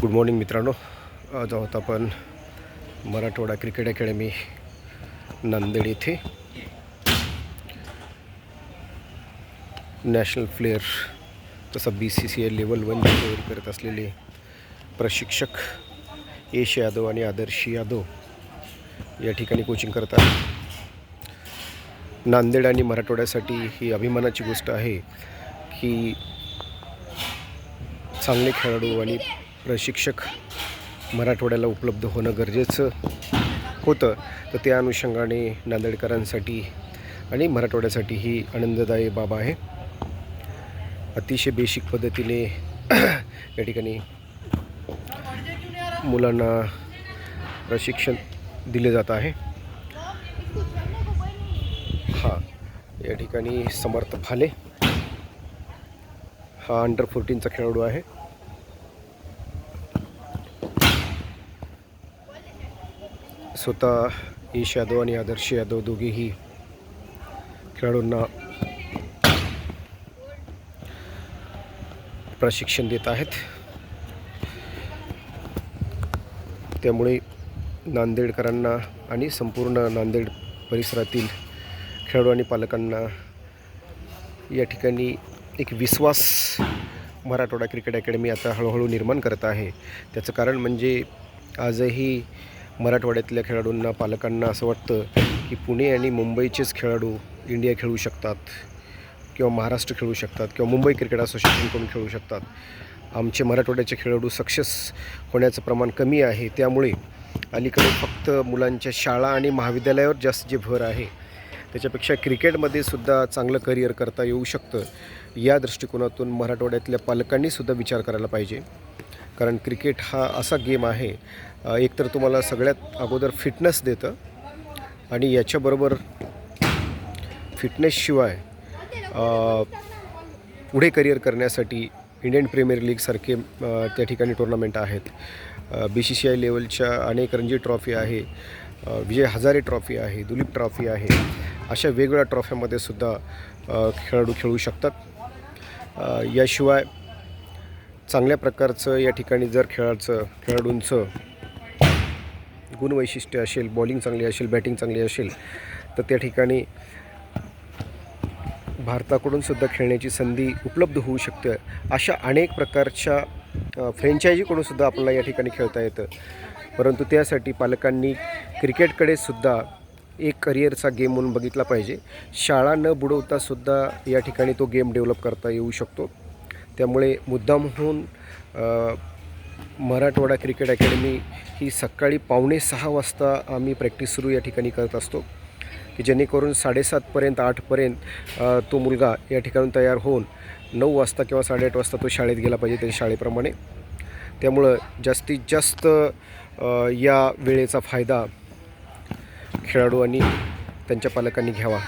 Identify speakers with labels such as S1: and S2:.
S1: Good morning मित्रांनो. आज आहोत आपण मराठवाडा क्रिकेट अकॅडमी नांदेड येथे नॅशनल प्लेअर तसा B C C I level one तयारी करत असलेले प्रशिक्षक यश यादव आणि आदर्श यादव या ठिकाणी कोचिंग करतात नांदेड आणि मराठवाड्यासाठी ही अभिमानाची गोष्ट आहे की चांगले खेळाडू आणि प्रशिक्षक मराठवाड्याला उपलब्ध होणं गरजेचं होतं. तर त्या अनुषंगाने नांदेडकरांसाठी आणि मराठवाड्यासाठी ही आनंददायी बाब आहे. अतिशय बेसिक पद्धतीने या ठिकाणी मुलांना प्रशिक्षण दिले जात आहे. हां या ठिकाणी समर्थ भाले हा अंडर फोर्टीनचा खेळाडू आहे. स्वतः ईश यादव आणि आदर्श यादव दोघेही खेळाडूंना प्रशिक्षण देत आहेत. त्यामुळे नांदेडकरांना आणि संपूर्ण नांदेड परिसरातील खेळाडू आणि पालकांना या ठिकाणी एक विश्वास मराठवाडा क्रिकेट अकॅडमी आता हळूहळू निर्माण करत आहे. त्याचं कारण म्हणजे आजही मराठवाड्यातल्या खेळाडूंना पालकांना असं वाटतं की पुणे आणि मुंबईचेच खेळाडू इंडिया खेळू शकतात किंवा महाराष्ट्र खेळू शकतात किंवा मुंबई क्रिकेट असोसिएशनकडून खेळू शकतात. आमचे मराठवाड्याचे खेळाडू सक्सेस होण्याचं प्रमाण कमी आहे. त्यामुळे अलीकडे फक्त मुलांच्या शाळा आणि महाविद्यालयावर जास्त जे भर आहे त्याच्यापेक्षा क्रिकेटमध्ये सुद्धा चांगलं करिअर करता येऊ शकतं या दृष्टिकोनातून मराठवाड्यातल्या पालकांनीसुद्धा विचार करायला पाहिजे. कारण क्रिकेट हा असा गेम आहे एकतर तुम्हाला सगळ्यात अगोदर फिटनेस देतं आणि याच्याबरोबर फिटनेसशिवाय पुढे करिअर करण्यासाठी इंडियन प्रीमियर लीगसारखे त्या ठिकाणी टुर्नामेंट आहेत. बी सी सी आय लेवलच्या अनेक रणजी ट्रॉफी आहे विजय हजारे ट्रॉफी आहे दुलीप ट्रॉफी आहे अशा वेगवेगळ्या ट्रॉफ्यामध्ये सुद्धा खेळाडू खेळू शकतात. याशिवाय चांगल्या प्रकारचं या ठिकाणी जर खेळाचं खेळाडूंचं गुणवैशिष्ट्य असेल बॉलिंग चांगली असेल बॅटिंग चांगली असेल तर त्या ठिकाणी भारताकडून सुद्धा खेळण्याची संधी उपलब्ध होऊ शकते. अशा अनेक प्रकारच्या अ, फ्रँचायझीकडून सुद्धा आपल्याला या ठिकाणी खेळता येतं. परंतु त्यासाठी पालकांनी क्रिकेटकडे सुद्धा एक करिअरचा गेम म्हणून बघितला पाहिजे. शाळा न बुडवता सुद्धा या ठिकाणी तो गेम डेव्हलप करता येऊ शकतो. त्यामुळे मुद्दाम म्हणून मराठवाडा क्रिकेट अकॅडमी ही सकाळी पावणे सहा वाजता आम्ही प्रॅक्टिस सुरू या ठिकाणी करत असतो की जेणेकरून साडेसातपर्यंत आठपर्यंत तो मुलगा या ठिकाणून तयार होऊन नऊ वाजता किंवा साडेआठ वाजता तो शाळेत गेला पाहिजे त्याच्या शाळेप्रमाणे. त्यामुळं जास्तीत जास्त या वेळेचा फायदा खेळाडू आणि त्यांच्या पालकांनी घ्यावा.